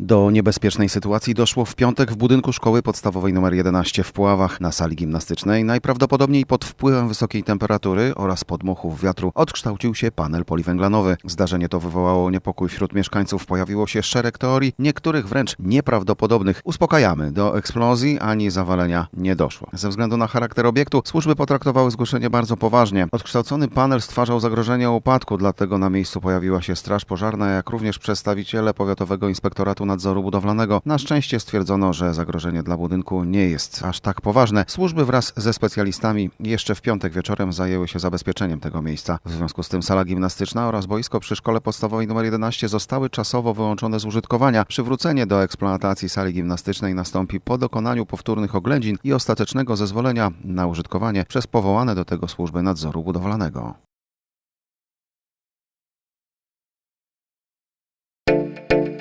Do niebezpiecznej sytuacji doszło w piątek w budynku szkoły podstawowej nr 11 w Puławach. Na sali gimnastycznej najprawdopodobniej pod wpływem wysokiej temperatury oraz podmuchów wiatru odkształcił się panel poliwęglanowy. Zdarzenie to wywołało niepokój wśród mieszkańców. Pojawiło się szereg teorii, niektórych wręcz nieprawdopodobnych. Uspokajamy, do eksplozji ani zawalenia nie doszło. Ze względu na charakter obiektu służby potraktowały zgłoszenie bardzo poważnie. Odkształcony panel stwarzał zagrożenie upadku, dlatego na miejscu pojawiła się straż pożarna, jak również przedstawiciele Powiatowego Inspektoratu nadzoru budowlanego. Na szczęście stwierdzono, że zagrożenie dla budynku nie jest aż tak poważne. Służby wraz ze specjalistami jeszcze w piątek wieczorem zajęły się zabezpieczeniem tego miejsca. W związku z tym sala gimnastyczna oraz boisko przy szkole podstawowej nr 11 zostały czasowo wyłączone z użytkowania. Przywrócenie do eksploatacji sali gimnastycznej nastąpi po dokonaniu powtórnych oględzin i ostatecznego zezwolenia na użytkowanie przez powołane do tego służby nadzoru budowlanego. thank you